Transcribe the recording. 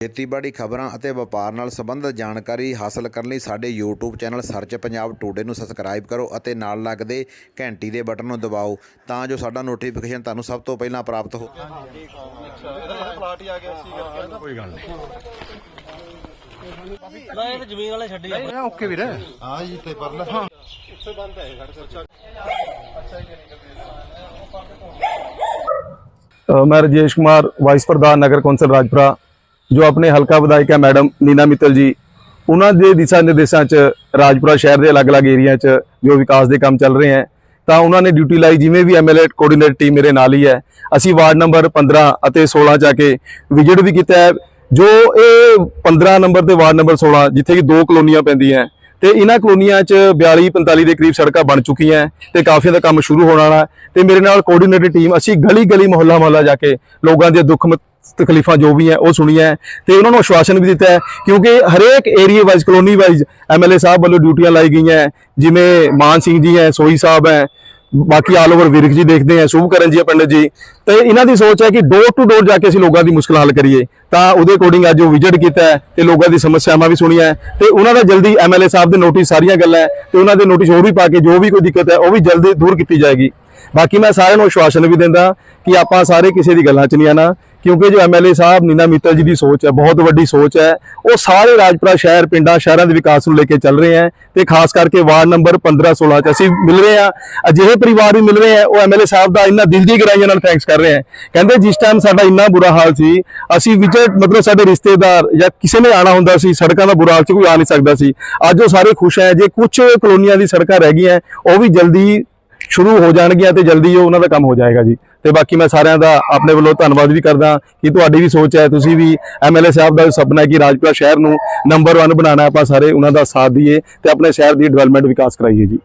ਖੇਤੀਬਾੜੀ ਖਬਰਾਂ ਅਤੇ ਵਪਾਰ ਨਾਲ ਸੰਬੰਧਿਤ ਜਾਣਕਾਰੀ ਹਾਸਲ ਕਰਨ ਲਈ ਸਾਡੇ YouTube channel search Punjab today ਨੂੰ ਸਬਸਕ੍ਰਾਈਬ ਕਰੋ ਅਤੇ ਨਾਲ ਲੱਗਦੇ ਘੰਟੀ ਦੇ ਬਟਨ ਨੂੰ ਦਬਾਓ ਤਾਂ ਜੋ ਸਾਡਾ ਨੋਟੀਫਿਕੇਸ਼ਨ ਤੁਹਾਨੂੰ ਸਭ ਤੋਂ ਪਹਿਲਾਂ ਪ੍ਰਾਪਤ ਹੋ ਪਲਾਟ ਹੀ ਆ ਗਿਆ ਸੀ ਕਰਕੇ ਕੋਈ ਗੱਲ ਨਹੀਂ ਨਾ ਇਹ ਤਾਂ ਜ਼ਮੀਨ ਵਾਲੇ ਛੱਡੀ ਆ ਓਕੇ ਵੀਰ। ਹਾਂ ਜੀ ਤੇ ਪਰ ਹਾਂ। ਉੱਥੇ ਬੰਦ ਹੈ ਸਾਡੇ ਕੋਲ ਅ, ਮੈਂ ਰਜੇਸ਼ ਕੁਮਾਰ ਵਾਈਸ ਪ੍ਰਧਾਨ ਨਗਰ ਕੌਂਸਲ ਰਾਜਪੁਰਾ। ਜੋ ਆਪਣੇ ਹਲਕਾ ਵਿਧਾਇਕ ਹੈ ਮੈਡਮ ਨੀਨਾ ਮਿੱਤਲ ਜੀ, ਉਹਨਾਂ ਦੇ ਦਿਸ਼ਾ ਨਿਰਦੇਸ਼ਾਂ 'ਚ ਰਾਜਪੁਰਾ ਸ਼ਹਿਰ ਦੇ ਅਲੱਗ-ਅਲੱਗ ਏਰੀਆ 'ਚ ਜੋ ਵਿਕਾਸ ਦੇ ਕੰਮ ਚੱਲ ਰਹੇ ਹੈ, ਤਾਂ ਉਹਨਾਂ ਨੇ ਡਿਊਟੀ ਲਾਈ ਜਿਵੇਂ ਵੀ ਐਮਐਲਏ ਕੋਆਰਡੀਨੇਟਰ ਟੀਮ ਮੇਰੇ ਨਾਲ ਹੀ ਹੈ। ਅਸੀਂ ਵਾਰਡ ਨੰਬਰ 15 ਅਤੇ 16 ਜਾ ਕੇ ਵਿਜ਼ਿਟ ਵੀ ਕੀਤਾ ਹੈ। ਜੋ ਇਹ 15 ਨੰਬਰ ਤੇ ਵਾਰਡ ਨੰਬਰ 16 ਜਿੱਥੇ ਕਿ ਦੋ ਕਲੋਨੀਆਂ ਪੈਂਦੀਆਂ ਤੇ ਇਹਨਾਂ ਕਲੋਨੀਆਂ 'ਚ 42 45 ਦੇ ਕਰੀਬ ਸੜਕਾਂ ਬਣ ਚੁੱਕੀਆਂ ਤੇ ਕਾਫੀ ਦਾ ਕੰਮ ਸ਼ੁਰੂ ਹੋਣ ਵਾਲਾ ਹੈ। ਤੇ ਮੇਰੇ ਨਾਲ ਕੋਆਰਡੀਨੇਟਰ ਟੀਮ ਅਸੀਂ ਗਲੀ ਗਲੀ ਮੁਹੱਲਾ ਮੁਹੱਲਾ ਜਾ ਕੇ ਲੋਕਾਂ ਦੇ ਦੁੱਖ ਤਕਲੀਫਾਂ ਜੋ ਵੀ ਹੈ, ਉਹ ਸੁਣੀਆਂ ਹੈ ਤੇ ਉਹਨਾਂ ਨੂੰ ਆਸ਼ਵਾਸਨ ਵੀ ਦਿੱਤਾ ਹੈ ਕਿਉਂਕਿ ਹਰੇਕ area wise colony wise MLA ਸਾਹਿਬ ਵੱਲੋਂ ਡਿਊਟੀਆਂ ਲਾਈ ਗਈਆਂ ਜਿਵੇਂ ਮਾਨ ਸਿੰਘ ਜੀ ਹੈ ਸੋਈ ਸਾਹਿਬ ਹੈ, ਬਾਕੀ ਆਲ ਓਵਰ ਵਿਰਕ ਜੀ ਦੇਖਦੇ ਆ ਸ਼ੁਭਕਰਨ ਜੀ ਪੰਡਤ ਜੀ। ਤੇ ਇਹਨਾਂ ਦੀ ਸੋਚ ਹੈ ਕਿ ਡੋਰ ਟੂ ਡੋਰ ਜਾ ਕੇ ਅਸੀਂ ਲੋਕਾਂ ਦੀ ਮੁਸ਼ਕਲ ਹੱਲ ਕਰੀਏ। ਤਾਂ ਉਹਦੇ ਅਕੋਰਡਿੰਗ ਅੱਜ ਉਹ ਵਿਜ਼ਿਟ ਕੀਤਾ ਹੈ ਤੇ ਲੋਕਾਂ ਦੀ ਸਮੱਸਿਆਵਾਂ ਵੀ ਸੁਣੀਆਂ ਹੈ ਤੇ ਉਹਨਾਂ ਦਾ ਜਲਦੀ ਐਮਐਲਏ ਸਾਹਿਬ ਦੇ ਨੋਟਿਸ ਸਾਰੀਆਂ ਗੱਲਾਂ ਹੈ ਤੇ ਉਹਨਾਂ ਦੇ ਨੋਟਿਸ ਹੋਰ ਵੀ ਪਾ ਕੇ ਜੋ ਵੀ ਕੋਈ ਦਿੱਕਤ ਹੈ, ਉਹ ਵੀ ਜਲਦੀ ਦੂਰ ਕੀਤੀ ਜਾਏਗੀ। ਬਾਕੀ ਮੈਂ ਸਾਰਿਆਂ ਨੂੰ ਆਸ਼ਵਾਸਨ ਵੀ ਦਿੰਦਾ ਕਿ ਆਪਾਂ ਸਾਰੇ ਕਿਸੇ ਦੀ ਗੱਲਾਂ 'ਚ ਨਹੀਂ ਆਣਾ ਕਿਉਂਕਿ ਜੋ ਐਮਐਲਏ ਸਾਹਿਬ, ਨੀਨਾ ਮਿੱਤਲ ਜੀ ਦੀ ਸੋਚ ਹੈ, ਬਹੁਤ ਵੱਡੀ ਸੋਚ ਹੈ। ਉਹ ਸਾਰੇ ਰਾਜਪੁਰਾ ਸ਼ਹਿਰ, ਪਿੰਡਾਂ, ਸ਼ਹਿਰਾਂ ਦੇ ਵਿਕਾਸ ਨੂੰ ਲੈ ਕੇ ਚੱਲ ਰਹੇ ਹੈ ਤੇ ਖਾਸ ਕਰਕੇ ਵਾਰਡ ਨੰਬਰ 15 16 'ਚ ਅਸੀਂ ਮਿਲ ਰਹੇ ਹਾਂ। ਅਜਿਹੇ ਪਰਿਵਾਰ ਵੀ ਮਿਲ ਰਹੇ ਹੈ, ਉਹ ਐਮਐਲਏ ਸਾਹਿਬ ਦਾ ਇੰਨਾ ਦਿਲ ਦੀ ਗਰਾਈਆਂ ਨਾਲ ਥੈਂਕਸ ਕਰ ਰਹੇ ਹੈ। ਕਹਿੰਦੇ ਜਿਸ ਟਾਈਮ ਸਾਡਾ ਇੰਨਾ ਬੁਰਾ ਹਾਲ ਸੀ, ਅਸੀਂ ਵਿਜਿਟ ਮਤਲਬ ਸਾਡੇ ਰਿਸ਼ਤੇਦਾਰ ਜਾਂ ਕਿਸੇ ਨੇ ਆਣਾ ਹੁੰਦਾ ਸੀ, ਸੜਕਾਂ ਦਾ ਬੁਰਾ ਹਾਲ ਸੀ, ਕੋਈ ਆ ਨਹੀਂ ਸਕਦਾ ਸੀ। ਅੱਜ ਉਹ ਸਾਰੇ ਖੁਸ਼ ਹੈ, ਜੇ ਕੁਝ ਕਲੋਨੀਆਂ ਦੀ ਸੜਕਾਂ ਰਹਿ ਗਈਆਂ, ਉਹ ਵੀ ਜਲਦੀ ਸ਼ੁਰੂ ਹੋ ਜਾਣਗੀਆਂ ਤੇ ਜਲਦੀ ਉਹ ਉਹਨਾਂ ਦਾ ਕੰਮ ਹੋ ਜਾਏਗਾ ਜੀ। ਤੇ ਬਾਕੀ ਮੈਂ ਸਾਰਿਆਂ ਦਾ ਆਪਣੇ ਵੱਲੋਂ ਧੰਨਵਾਦ ਵੀ ਕਰਦਾ ਕਿ ਤੁਹਾਡੀ ਵੀ ਸੋਚ ਹੈ, ਤੁਸੀਂ ਵੀ ਐਮਐਲਏ ਸਾਹਿਬ ਦਾ ਸੁਪਨਾ ਹੈ ਕਿ ਰਾਜਪੁਰਾ ਸ਼ਹਿਰ ਨੂੰ ਨੰਬਰ 1 ਬਣਾਉਣਾ ਆਪਾਂ ਸਾਰੇ ਉਹਨਾਂ ਦਾ ਸਾਥ ਦਈਏ ਤੇ ਆਪਣੇ ਸ਼ਹਿਰ ਦੀ ਡਿਵੈਲਪਮੈਂਟ ਵਿਕਾਸ ਕਰਾਈਏ ਜੀ।